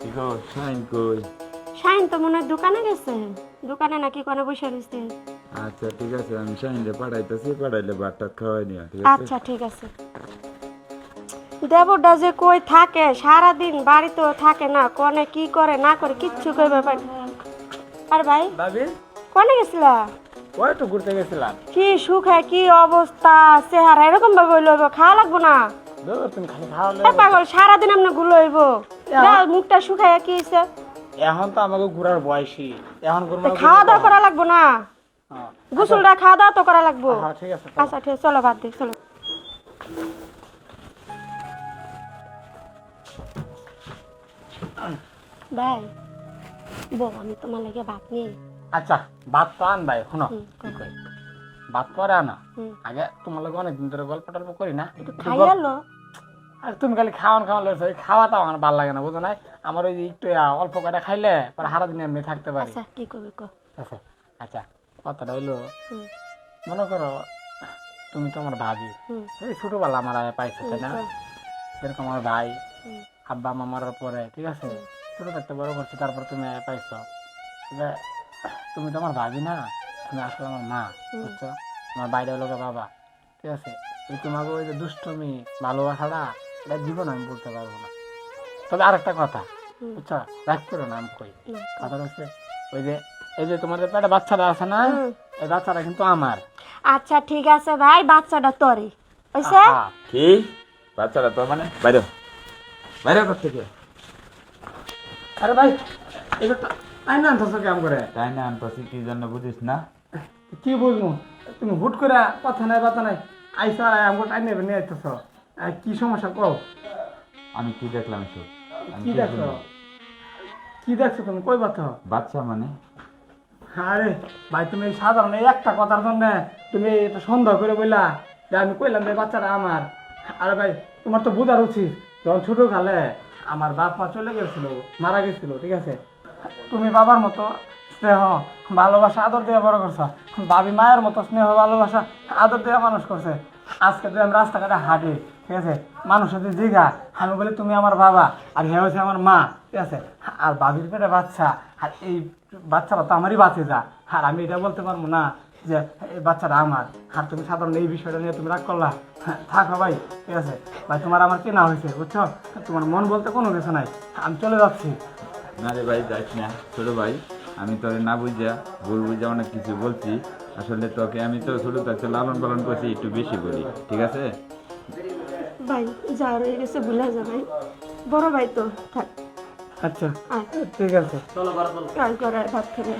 কি শাইন কই শাইন তো মনে দোকানে গেছে। দোকানে নাকি কোনো বসে রয়েছে আচ্ছা ঠিক আছে আমি শাইনরে পাঠাইতেছি পাঠাইলে ভাতটা খাওয়াই নিও ঠিক আছে? আচ্ছা ঠিক আছে। দেবরটা যে কই থাকে সারাদিন বাড়িতেও থাকে না কনে কি করে না করে কিচ্ছু করবে পারে না। আর ভাই ভাবি? কনে গেছিলা? ঘুরতে গেছিলাম কি সুখে কি অবস্থা চেহারা এরকম ভাবে লইব খাওয়া লাগবো না? তুমি খালি পাগল সারাদিন আপনি গুলো হইব। মুখটা শুকাইয়া কি হইছে? এখন তো আমাকে ঘুরার বয়সী এখন ঘুরবো খাওয়া দাওয়া করা লাগবো না? গোসলটা খাওয়া দাওয়া তো করা লাগবো। হ্যাঁ ঠিক আছে আচ্ছা ঠিক আছে, চলো বাদ দিই চলো। ভাই বউ আমি তোমার লাগে ভাত নিয়ে আচ্ছা ভাত তো আন ভাই শোনো। কি কই ভাত পরে আনা আগে তোমার লোক অনেকদিন ধরে গল্প টল্প করি না। একটু খাইয়া লো। আর তুমি খালি খাওয়ান খাওয়ান লেছো এই খাওয়াটা আমার ভালো লাগে না বুঝো নাই? আমার ওই একটু অল্প কটা খাইলে পরে সারা দিন এমনি থাকতে পারি। আচ্ছা কি করবি কো? আচ্ছা আচ্ছা কথাটা হইল মনে করো তুমি তো আমার ভাবি। হুম, এই ছোটবেলা আমার পাইছো তাই না? যেরকম আমার ভাই আব্বা মা মরার পরে ঠিক আছে? ছোট থাকতে বড় করছি তারপর তুমি পাইছো। তুমি তো আমার ভাবি না তুমি আসলে আমার মা বুঝছ? আমার বাইরে গিয়ে বাবা ঠিক আছে? এই তোমাকে ওই যে দুষ্টমি ভালোবাসাটা এটা জীবন আমি বলতে পারব না। তবে আরেকটা কথা হুম। বুঝছ? রাগ করো না আমি কই? কথা হচ্ছে ওই যে এই যে তোমাদের পেটে বাচ্চাটা আছে না এই বাচ্চাটা কিন্তু আমার। আচ্ছা ঠিক আছে ভাই বাচ্চাটা তরি হইছে? কি? বাচ্চারা তো মানে? বাইরে। বাইরে কর থেকে আরে ভাই এটা তো আই না আনতেছো কেমন করে? তাই না আনতাছি কি জন্য বুঝিস না? কি বুঝব? তুমি হুট করে কথা নাই বাতা নাই আইসা আর আমগো টাইম নেবে নিয়ে আইতেছ। কি সমস্যা? কও। আমি কি দেখলাম এসব? আমি কি কি দেখছ? কি দেখছ তুমি? কই বাতা বাচ্চা মানে? আরে ভাই তুমি এই সাধারণ এই একটা কথার জন্য তুমি এটা সন্দেহ করে বললা যে আমি কইলাম যে বাচ্চারা আমার। আরে ভাই তোমার তো বোঝার উচিত। যখন ছোট কালে আমার বাপ মা চলে গেছিল মারা গেছিল ঠিক আছে? তুমি বাবার মতো স্নেহ ভালোবাসা আদর দিয়ে বড় করছ। ভাবি মায়ের মতো স্নেহ ভালোবাসা আদর দিয়ে মানুষ করছে। আজকে যদি আমি রাস্তাঘাটে হাঁটি ঠিক আছে? মানুষের যদি জিগা আমি বলি তুমি আমার বাবা আর হে হচ্ছে আমার মা ঠিক আছে? আর বাবির পেটে বাচ্চা আর এই বাচ্চারা তো আমারই বাঁচে যা। আর আমি এটা বলতে পারব না যে এই বাচ্চাটা আমার। আর তুমি সাধারণ এই বিষয়টা নিয়ে তুমি রাগ করলা? হ্যাঁ, থাকো ভাই ঠিক আছে? ভাই তোমার আমার কেনা হয়েছে বুঝছ? তোমার মন বলতে কোনো কিছু নাই। আমি চলে যাচ্ছি। না রে ভাই যাইস না। ছোট ভাই আমি তোরে না বুঝা ভুল বুঝা অনেক কিছু বলছি। আসলে তোকে আমি তো ছোট থাকতে লালন পালন করছি একটু বেশি বলি ঠিক আছে? ভাই যা রয়ে গেছে ভুলে যা ভাই। বড় ভাই তো থাক। আচ্ছা ঠিক আছে। কাল করে ভাত খাবে।